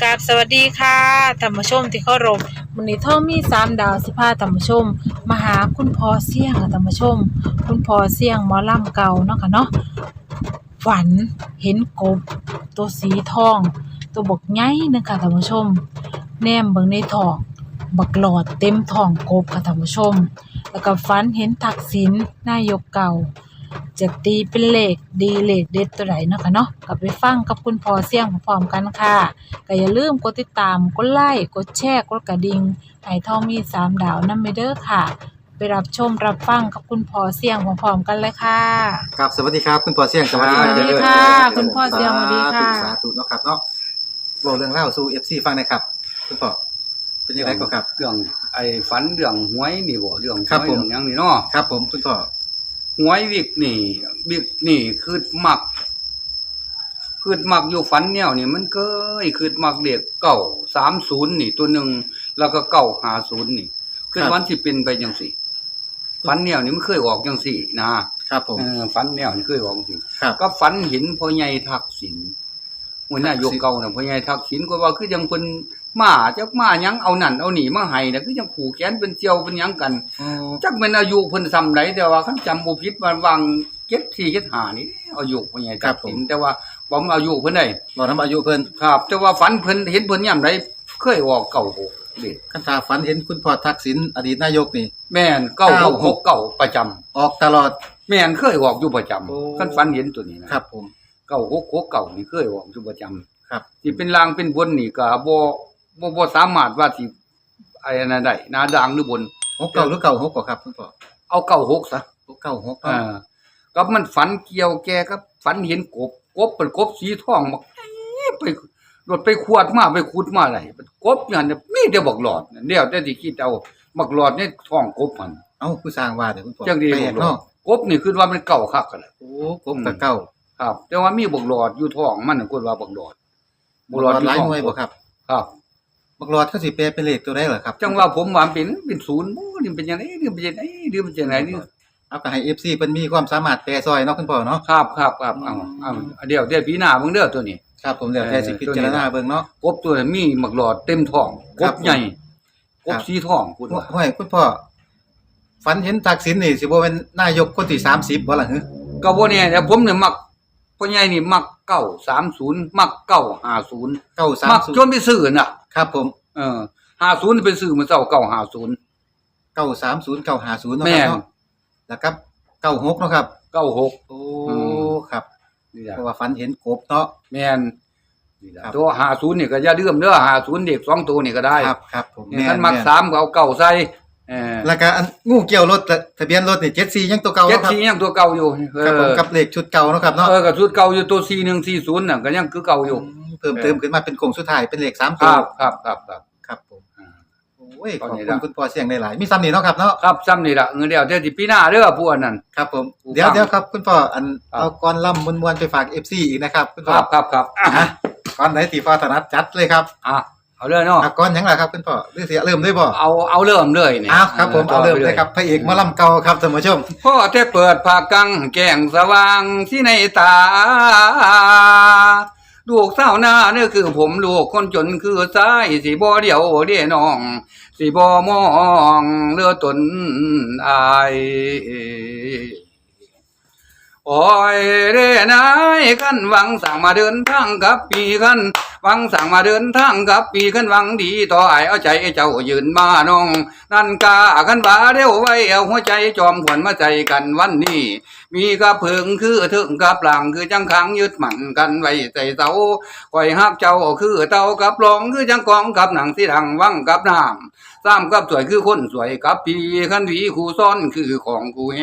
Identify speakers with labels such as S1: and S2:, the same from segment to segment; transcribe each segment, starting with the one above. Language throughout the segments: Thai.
S1: กราบสวัสดีค่ะธรรมชมที่เคารพวันนี้ท่อมีสามดาวสิพาธรรมชมมาหาคุณพ่อเสี่ยงค่ะธรรมชม คุณพ่อเสี่ยงหมอล่ำเก่าเนาะค่ะเนาะฝันเห็นกบ ตัวสีทอง ตัวบกใหญ่นึงค่ะธรรมชม แนมเบิ่งในทองบักหลอดเต็มทองกบค่ะท่านผู้ชม แล้วก็ฝันเห็นทักษิณนายกเก่า จะตีเป็นเลขดีเลขเด็ดตัวไหนเนาะค่ะเนาะกลับไปฟังกับคุณพ่อเสี่ยงพร้อมๆกันค่ะก็อย่าลืมกดติดตามกดไลค์กดแชร์กดกระดิ่งให้ทองมีสามดาวนำไปเด้อค่ะ ไปรับชมรับฟังกับคุณพ่อเสี่ยงพร้อมๆกันเลยค่ะ
S2: ครับสวัสดีครับคุณพ่อเสี่ยงสวัสดี
S1: สวัสดี
S2: เจริญ
S1: ค่ะ
S2: เจริญ
S1: คุณพ่อเสี่ยงสวัสดีค่ะ
S2: สาธุเนาะครับเนาะบอกเรื่องเล่าสู่เอฟซีฟังหนะครับ คุณพ่อเป็นยังไงก็ครับ
S3: เรื่องไอ้ฝันเรื่องหวยนี่บ่เรื่องห
S2: ครับ
S3: วย
S2: ผม
S3: เรื่องหยังนี่เนาะ
S2: ครับผมคุณพ่อ
S3: หวยวิกนี่วิกนี่คือมักคือมักอยู่ฝันแนวนี่มันเคยคือมักเด็กเก่าสามศูนย์นี่ ตัวหนึ่งแล้วก็เก่าหาศูนย์นี่คือวันที่เป็นไปจังสี่ฝันแนวนี่มันเคยออกจังสี่นะครับ
S2: ผม
S3: เออฝันแนวนี่เคยออกจังสี่
S2: ครับ
S3: ก็ฝันเห็นพ่อใหญ่ทักษิณหัวหน้ายก
S2: ทักษิณ
S3: เก่าน่ะพ่อใหญ่ทักษิณก็ว่าคือยังเพิ่น มาจักมาหยังเอานั่นเอานี่มาให้น่ะคือยังผูกแขนเป็นเจียวเป็นหยังกัน
S2: อ๋อ
S3: จักแม่นอายุเพิ่นซ้ำใดแต่ว่าคันจำบ่ผิดว่าวาง7 4 7 5นี่อายุพ่อใหญ่ทักษิณแต่ว่าบ่มอายุเพิ่นได้
S2: บอกน้ำอายุเพิ่น
S3: ครับ แต่ว่าฝันเพิ่นเห็นเพิ่นยามใดเคยออกเก่าหกเด้
S2: คันตาฝันเห็นคุณพ่อทักษิณอดีตนายกนี่
S3: แม่นเก้าหกหกเก่าประจำ
S2: ออกตลอด
S3: แม่นเคยออกอยู่ประจำ
S2: โอ้
S3: คันฝันเห็นตัวนี้นะครับ
S2: ผม
S3: เก้าหกหกเก่านี่เคยออกอยู่ประจำ
S2: ครับ
S3: ที่เป็นรางเป็นบนนี่ก็บ่ บ่บ่สามารถว่าสิไอ้นั่นได้หนาด่างหรือบน
S2: หกเก้าหรือเก้าหกก็ครับคุณพ่อ
S3: เอาเก้าหกซะ
S2: หกเก้าหก
S3: อ่าก็มันฝันเกี่ยวแกครับฝันเห็นกบ กบเป็นกบสีทองบักไปรถไปขวดมาไปขุดมาอะไรกบอย่างนี้มีแต่บักหลอดเดี๋ยวแต่สิคิดเอาบักหลอดนี่ท้องกบมัน
S2: เอ้าผู้สร้างว่าเดี๋ยวคุณพ่อ
S3: จังดี
S2: แปล
S3: บั
S2: ก
S3: กหลอ
S2: เนาะ
S3: ดกบนี่คือว่ามันเก่าคักกันแหละ
S2: โอ้กบกับเก้า
S3: ครับ แต่ว่ามีบักหลอดอยู่ท้องมันน่ะคนว่าบักหลอด
S2: บักหลอดหลายหน่วยบ่ครับ
S3: ครับ
S2: บักหลอดเขาสิแปลเป็นเลขตัวใดเหรอครับ
S3: จังว่าผมว่าเป็นเป็นศูนย์บ่นี่เป็นจังไดนี่เป็นจังไดนี่เป็นจังไดนี่
S2: เอาก็ให้ FC เพิ่นมีความสามารถแปลซอยเนาะคุณพ่อเนาะ
S3: ครับครับครับเอาเอาเดี๋ยวเดี๋ยวพี่หน้าเบิ่งเด้อตัวนี้
S2: ครับผมเดี๋ยวแท้สิพิจารณาเบิ่งเนาะ
S3: กบตัวนี้มีหมักหลอดเต็มท้อง
S2: ค
S3: ก
S2: รับบ
S3: ใหญ่ก
S2: ครับบ
S3: สีทองพูดว่า
S2: ห้วยคุณพ่อฝันเห็นทักษิณนี่สิบ่เป็นนายกคนที่30บ่ล่ะฮึ
S3: ก็บ่แน่แต่ผมเนี่ยมักพ่อใหญ่นี่มัก930มัก950มักจ
S2: 930
S3: นไปซื้อน่ะ
S2: ครับผม
S3: เออ50นี่ไปซื้อมื้อเช้า950
S2: 930 950เนาะ
S3: แม่
S2: ครับ
S3: น
S2: เนาะแล้วครับ96เนาะครับ
S3: 96
S2: โอ้
S3: อืม
S2: ครับ
S3: นี่ล่ะ
S2: เพราะว่าฝันเห็นกบเนาะ
S3: แม่นนี่ล่ะ
S2: ครับ
S3: ตัว50นี่ก็อย่าลืมเด้อ50เด็กสองตัวนี่ก็ได้
S2: ครับครับผม
S3: นี่คันมัก
S2: แ3
S3: ก็เอาเก้าใส่เออ
S2: แล้วก็อันงูเกี่ยวรถทะเบียนรถนี่74ยังตัวเก่า
S3: เจ็ด
S2: เนาะครับ
S3: สียังตัวเก่าอยู่เอ
S2: ครับผม
S3: อ
S2: กับเลขชุดเก่าเนาะครับเนาะ
S3: เออกับชุดเก่าอยู่ตัว4140น่ะก็ยังคือเก่าอยู่
S2: ม เพิ่มเติมขึ้นมาเป็นโครงสุดท้ายเป็นเลข3
S3: ค
S2: ตัว
S3: รับครับครับครับ
S2: ครับผม
S3: อ่า
S2: โอ้ย
S3: ตอน
S2: ขอบ
S3: นี้
S2: คุณ
S3: ละ
S2: คุณพ่อเสียงหลายๆมีซ้ำนี่เนาะครับเนาะ
S3: ครับซ้ำนี่ละเงินเดียวเดี๋ยวสิปีหน้าเด้อผู้อันนั้น
S2: ครับผม
S3: ผู้
S2: เดี๋ยว
S3: ฟัง
S2: เดี๋ยวครับคุณพ่ออัน
S3: ครับ
S2: เอาก่อนล่ำมวนๆไปฝาก FC อีกนะครับคุณ
S3: ค
S2: พ่อ
S3: รับครับครับอะ
S2: อะก่อนไหนที่พ่อถนัดจัดเลยครับ
S3: อะเอาเลยเนาะ
S2: อะก่อนหยังล่ะครับคุณพ่อหรือสิเริ่มด้วยบ่
S3: เอาเอาเริ่มเลยนี่
S2: อ้าวครับผมเอาเริ่มเลยครับพระเอกหมอลำเก่าครับท่านผู้ชม
S3: พ่อแต่เปิดผากังแก้งสว่างที่ในตา ลูกสาวหน้าเนี่ยคือผมลูกคนจนคือสายสีบ่เดียวเดียน้องสีบ่มองเลือตนอาย โอ้ยเรนายขันวังสั่งมาเดินทางกับปีขันวังสั่งมาเดินทางกับปีขันวังดีต่อไอเอาใจเจ้ายืนมาน้อง นั่นกาขันบาเร็วไว้เอาหัวใจจอมขวัญมาใจกันวันนี้ มีกระเพิงคือถึงกับหลังคือจังขังยึดมั่นกันไว้ใจเสาคอยฮักเจ้าคือเต่ากับรองคือจังกองกับหนังสีดังวังกับน้ำ ซ้ำกับสวยคือคนสวยกับปีขันวีคู่ซ้อนคือของคู่แห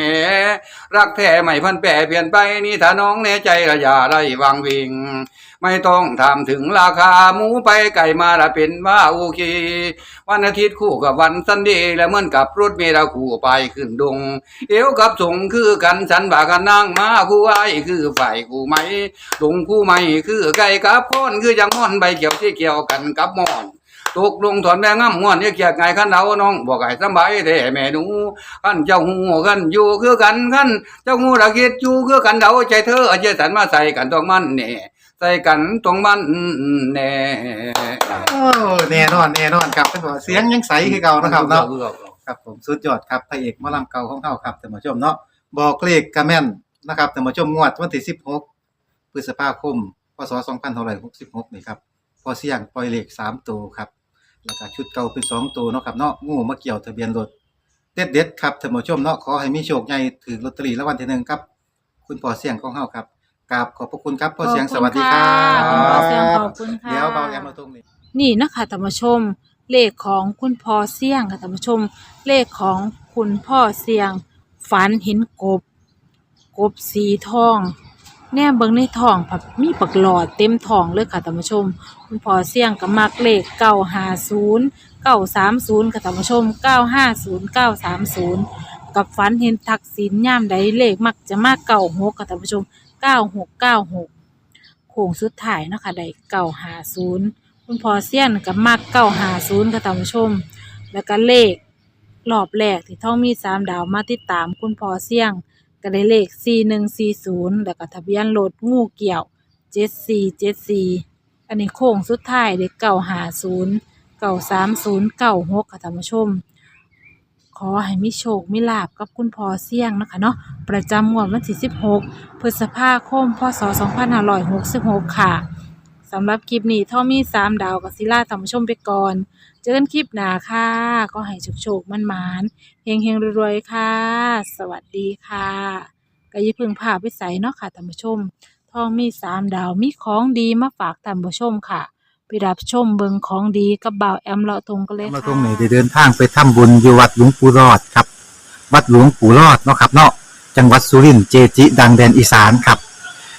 S3: รักแท้ไม่พันแปรเปลี่ยนไปนี่ถ้าน้องแน่ใจระยาได้วางวิงไม่ต้องถามถึงราคาหมูไปไก่มาละเป็นว่าโอเค วันอาทิตย์คู่กับวันซันเดย์และเหมือนกับรถเมล์เราคู่ไปขึ้นดง เอวกับสงคือกันฉันบากันนั่งมาคู่ไอ้คือฝ่ายคู่ไหมดงคู่ไหมคือไก่กับพ้อนคือจังม่อนใบเขียวที่เกี่ยวกันกับม่อน ตกลงถอนแม่งำง่วนเนี่ยเกียกไงขันเอาน้องบอกไอ้สำบายแต่แม่หนูขันเจ้าหูกันอยู่คือกันขันเจ้าหูระคิดอยู่คือกันเดาใจเธอเอาใจสันมาใส่กันต้องมันเนี่ยใส่กันตรงมันแน่
S2: โอ้แน่นอนแน่นอนครับคุณพ่อเสียงยังใสคือเก่านะครับเนาะครับผมสุดยอดครับพระเอกหมอลำเก่าของเฮาครับท่านผู้ชมเนาะบอกเลขกระแม่นนะครับท่านผู้ชมงวดวันที่16พฤษภาคมพศ2566นี่ครับพอเสียงปล่อยเลข3ตัวครับ แล้วก็ชุดเก่าเป็น2ตัวเนาะครับเนาะงูมาเกี่ยวทะเบียนรถเด็ดๆครับท่านผู้ชมเนาะขอให้มีโชคใหญ่ถือลอตเตอรี่รางวัลที่หนึ่งครับ คุณพ่อเสียงของเฮาครับกราบขอบพระคุณครับพ่อเสียงสวัสดีครั
S1: ขอบณค่ะขอบคุณค่ะ
S2: เดี๋ยวเบาแอมมาตรงนี้
S1: นี่นะคะท่านผู้ชม เลขของคุณพ่อเสี่ยงค่ะท่านผู้ชม เลขของคุณพ่อเสี่ยง ฝันเห็นกบ กบสีทอง แนมเบิ่งในท้องผับมีปักหลอดเต็มท้องเลยค่ะท่านผู้ชม คุณพ่อเสี่ยงก็มักเลขเก้าห้าศูนย์เก้าสามศูนย์ค่ะท่านผู้ชมเก้าห้าศูนย์เก้าสามศูนย์กับฝันเห็นทักษิณย่ามใดเลขมักจะมากเก้าหกค่ะท่านผู้ชมเก้าหกเก้าหกโค้งสุดท้ายเนาะคะได้เก้าห้าศูนย์คุณพ่อเซียนกับมักเก้าหาศูนย์ค่ะท่านผู้ชม แล้วก็เลขรอบแรกที่ท่องมีสามดาวมาติดตามคุณพ่อเสี่ยง ก็ได้เลข 4140 แล้วก็ทะเบียนรถงูเกี่ยว 7474 อันนี้โค้งสุดท้ายเด็กเก่าหาศูนย์เก่าสามศูนย์เก่าหกค่ะท่านผู้ชม ขอให้มีโชคมีลาบกับคุณพ่อเสี่ยงนะคะเนาะประจำงวดวันที่สิบหกพฤษภาคม พศสองพันห้าร้อยหกสิบหกค่ะ สำหรับคลิปนี้ท่อมีสามดาวกับซิล่าท่านผู้ชมไปก่อน เจอกันคลิปหน้าค่ะ ก็ให้โชคๆมันมานเฮงเฮงรวยๆ ค่ะ สวัสดีค่ะก็อย่าเพึ่งพาไปใส่เนาะค่ะท่านผู้ชมท่อมีสามดาวมีของดีมาฝากท่านผู้ชมค่ะ ไปรับชมเบิงของดีกับบ่าวแอมเลาะตรงกันเลย
S2: มา
S1: ค่ะ
S2: ตรงนี้ได้เดินทางไปทำบุญอยู่วัดหลวงปู่รอดครับ วัดหลวงปู่รอดเนาะครับเนาะจังหวัดสุรินทร์เจจิ ดังแดนอีสานครับ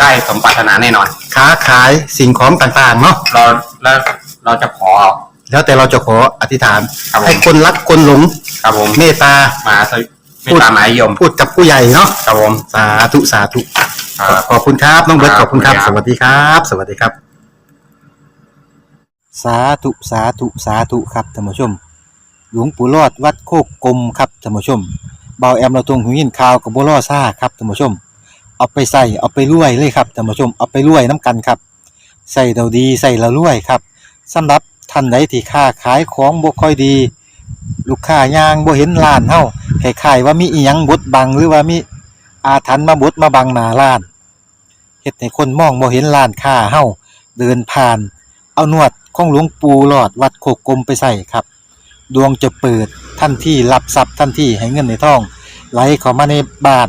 S4: ได้สมปรารถนาแน่นอน
S2: ค้าขายสิ่งของต่างๆเนาะ
S4: เราแล้วเราจะขอ
S2: แล้วแต่เราจะขออธิษฐาน
S4: ครับผม
S2: ให้คนรักคนหลง
S4: ครับผม
S2: เมตตา
S4: มาสวิไม่ตามหมายยม
S2: พูดกับผู้ใหญ่เนาะ
S4: ครับผม
S2: สาธุสาธุ
S4: ครับ
S2: ขอบคุณครับ น้องเบิร์ต
S4: ค
S2: ข
S4: รับ
S2: อบคุณครับ
S4: ขอบ
S2: ส
S4: คุณครับ
S2: วัสดีครับ สวัสดีครับ สาธุสาธุสาธุครับท่านผู้ชม หลวงปู่รอดวัดโคกกลมครับท่านผู้ชมเบาแอมเราตรงหูยินข่าวกับบัวล่อซ่าครับท่านผู้ชม เอาไปใส่เอาไปรวยเลยครับท่านผู้ชมเอาไปรวยน้ำกันครับใส่เราดีใส่เรารวยครับสำหรับท่านใดที่ค้าขายของบ่ค่อยดี ลูกค้ายางบ่เห็นร้านเฮาคล้ายๆว่ามีอีหยังบดบังหรือว่ามีอาถรรพ์มาบดมาบังหน้าร้านเฮ็ดให้คนมองบ่เห็นร้านค้าเฮาเดินผ่าน เอานวดของหลวงปู่หลอดวัดโคกกลมไปใส่ครับ ดวงจะเปิดทันที่รับทรัพย์ทันที่ให้เงินในท้อง ไหลเข้ามาในบ้าน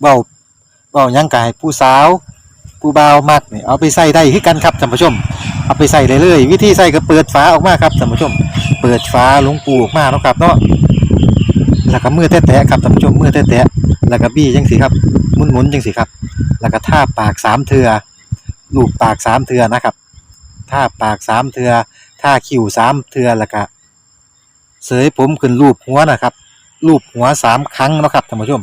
S2: เว้าเว้ายังกายผู้สาวผู้บ่าวมักนี่เอาไปใส่ได้คือกันครับท่านผู้ชม เอาไปใส่ได้เลยวิธีใส่ก็เปิดฝาออกมาครับท่านผู้ชม เปิดฝาลวงปูออกมาเนาะครับเนาะแล้วก็มือแตะๆครับท่านผู้ชมมือแตะๆแล้วก็บี้จังสิครับหมุนๆจังสิครับ แล้วก็ท่าปากสามเทือลูบปากสามเทือนะครับท่าปากสามเทือท่าคิ้วสามเทือแล้วก็เสยผมขึ้นรูปหัวนะครับรูปหัวสามครั้งเนาะครับท่านผู้ชม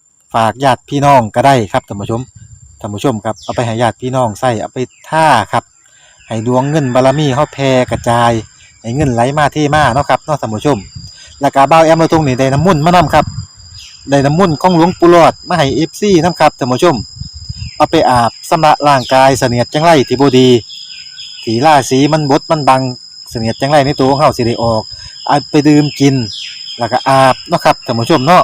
S2: ฝากญาติพี่น้องก็ได้ครับท่านผู้ชมท่านผู้ชมครับเอาไปให้ญาติพี่น้องใส่เอาไปท่าครับให้ดวงเงินบารมีเฮาแผ่กระจายให้เงินไหลมาเทมาเนาะครับเนาะท่านผู้ชม แล้วก็บ่าวแอมเราตรงนี้ได้น้ำมุ่นต์มานํครับได้น้ำมุ่นต์ของหลวงปู่หลอดมาให้ FC นํครับท่านผู้ชม เอาไปอาบสำระร่างกายเสนียดจังไรที่บ่ดีที่ราศีมันบดมันบังเสนียดจังไรในตัวของเฮาสิได้ออกเอาไปดื่มกิน แล้วก็อาบเนาะครับท่านผู้ชมเนาะ